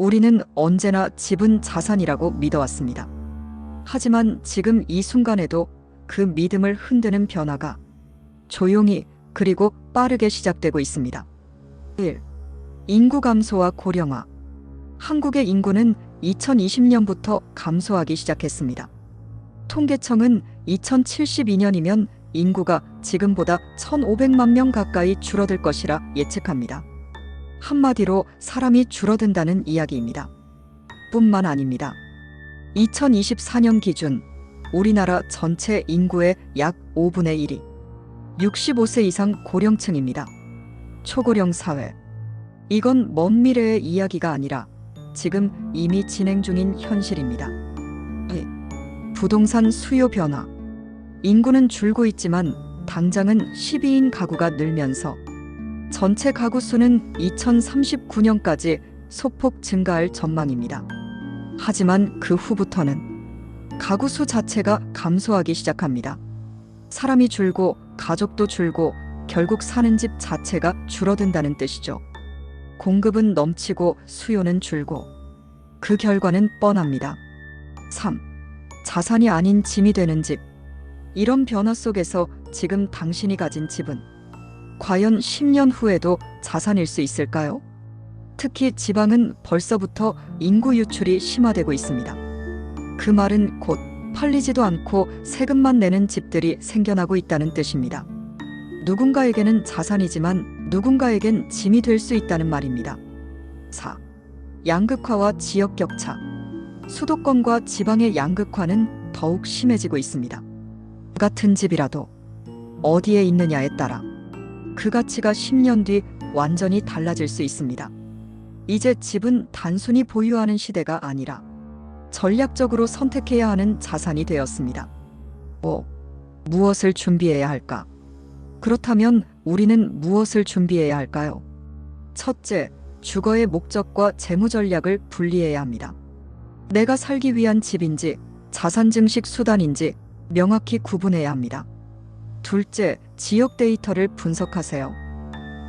우리는 언제나 집은 자산이라고 믿어왔습니다. 하지만 지금 이 순간에도 그 믿음을 흔드는 변화가 조용히 그리고 빠르게 시작되고 있습니다. 1. 인구 감소와 고령화. 한국의 인구는 2020년부터 감소하기 시작했습니다. 통계청은 2072년이면 인구가 지금보다 1,500만 명 가까이 줄어들 것이라 예측합니다. 한마디로 사람이 줄어든다는 이야기입니다. 뿐만 아닙니다. 2024년 기준 우리나라 전체 인구의 약 5분의 1이 65세 이상 고령층입니다. 초고령 사회. 이건 먼 미래의 이야기가 아니라 지금 이미 진행 중인 현실입니다. 이, 부동산 수요 변화. 인구는 줄고 있지만 당장은 12인 가구가 늘면서 전체 가구 수는 2039년까지 소폭 증가할 전망입니다. 하지만 그 후부터는 가구 수 자체가 감소하기 시작합니다. 사람이 줄고 가족도 줄고 결국 사는 집 자체가 줄어든다는 뜻이죠. 공급은 넘치고 수요는 줄고 그 결과는 뻔합니다. 3. 자산이 아닌 짐이 되는 집. 이런 변화 속에서 지금 당신이 가진 집은 과연 10년 후에도 자산일 수 있을까요? 특히 지방은 벌써부터 인구 유출이 심화되고 있습니다. 그 말은 곧 팔리지도 않고 세금만 내는 집들이 생겨나고 있다는 뜻입니다. 누군가에게는 자산이지만 누군가에겐 짐이 될 수 있다는 말입니다. 4. 양극화와 지역 격차. 수도권과 지방의 양극화는 더욱 심해지고 있습니다. 같은 집이라도 어디에 있느냐에 따라 그 가치가 10년 뒤 완전히 달라질 수 있습니다. 이제 집은 단순히 보유하는 시대가 아니라 전략적으로 선택해야 하는 자산이 되었습니다. 5. 무엇을 준비해야 할까? 그렇다면 우리는 무엇을 준비해야 할까요? 첫째, 주거의 목적과 재무 전략을 분리해야 합니다. 내가 살기 위한 집인지 자산 증식 수단인지 명확히 구분해야 합니다. 둘째, 지역 데이터를 분석하세요.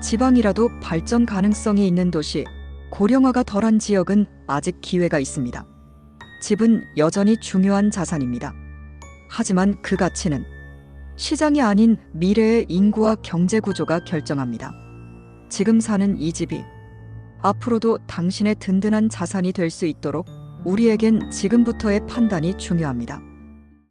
지방이라도 발전 가능성이 있는 도시, 고령화가 덜한 지역은 아직 기회가 있습니다. 집은 여전히 중요한 자산입니다. 하지만 그 가치는 시장이 아닌 미래의 인구와 경제 구조가 결정합니다. 지금 사는 이 집이 앞으로도 당신의 든든한 자산이 될 수 있도록 우리에겐 지금부터의 판단이 중요합니다.